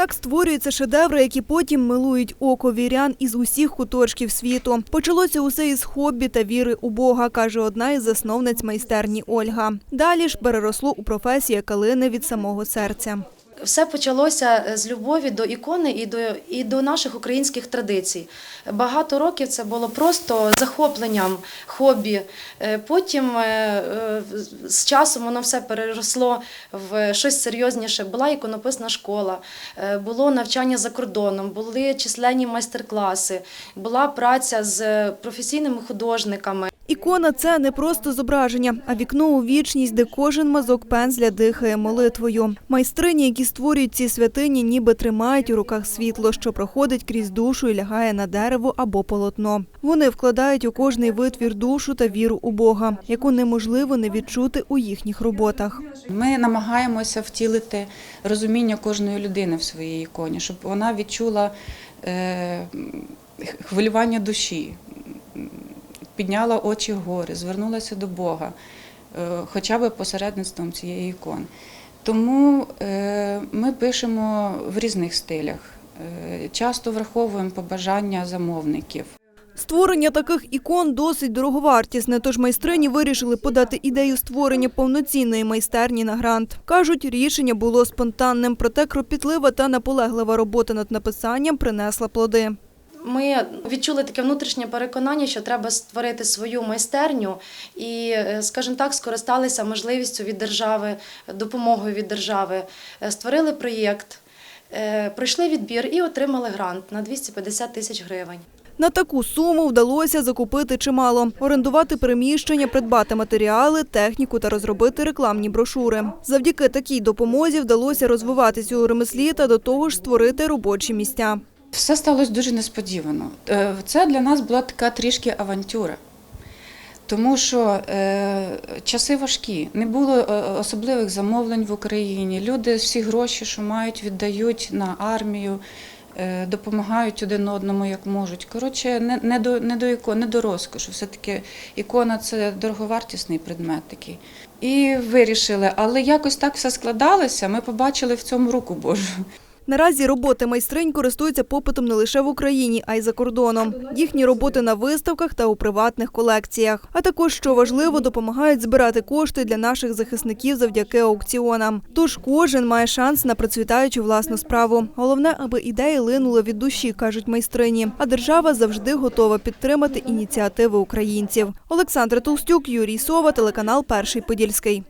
Так створюються шедеври, які потім милують око вірян із усіх куточків світу. Почалося усе із хобі та віри у Бога, каже одна із засновниць майстерні Ольга. Далі ж переросло у професію калини від самого серця. Все почалося е, з любові до ікони і до, і до наших українських традицій. Багато років це було просто захопленням, хобі. Е, Потім е, з часом воно все переросло в щось серйозніше. Була іконописна школа, було навчання за кордоном, були численні майстер-класи, була праця з професійними художниками. Ікона це не просто зображення, а вікно у вічність, де кожен мазок пензля дихає молитвою. Майстрині, які створюють ці святині, ніби тримають у руках світло, що проходить крізь душу і лягає на дерево або полотно. Вони вкладають у кожний витвір душу та віру у Бога, яку неможливо не відчути у їхніх роботах. Ми намагаємося втілити розуміння кожної людини в своїй іконі, щоб вона відчула е, хвилювання душі, підняла очі вгори, звернулася до Бога, е, хоча б посередництвом цієї ікони. Тому е, ми пишемо в різних стилях. Е, Часто враховуємо побажання замовників. Створення таких ікон досить дороговартісне, тож майстрині вирішили подати ідею створення повноцінної майстерні на грант. Кажуть, рішення було спонтанним, проте кропітлива та наполеглива робота над написанням принесла плоди. Ми відчули таке внутрішнє переконання, що треба створити свою майстерню і, е, скажімо так, скористалися можливістю від держави, допомогою від держави. Е, Створили проєкт, е, пройшли відбір і отримали грант на 250 тисяч гривень. На таку суму вдалося закупити чимало, орендувати приміщення, придбати матеріали, техніку та розробити рекламні брошури. Завдяки такій допомозі вдалося розвиватися у ремеслі та до того ж створити робочі місця. Все сталося дуже несподівано. Е, Це для нас була така трішки авантюра. Тому що е, часи важкі, не було е, особливих замовлень в Україні. Люди всі гроші, що мають, віддають на армію, е, допомагають один одному як можуть. Коротше, не, не, до, не, до іко, не до розкошу. Все-таки ікона це дороговартісний предмет такий. І вирішили, але якось так все складалося. Ми побачили в цьому руку Божу. Наразі роботи майстринь користуються попитом не лише в Україні, а й за кордоном. Їхні роботи на виставках та у приватних колекціях. А також, що важливо, допомагають збирати кошти для наших захисників завдяки аукціонам. Тож кожен має шанс на процвітаючу власну справу. Головне, аби ідеї линули від душі, кажуть майстрині. А держава завжди готова підтримати ініціативи українців. Олександра Толстюк, Юрій Сова, телеканал Перший Подільський.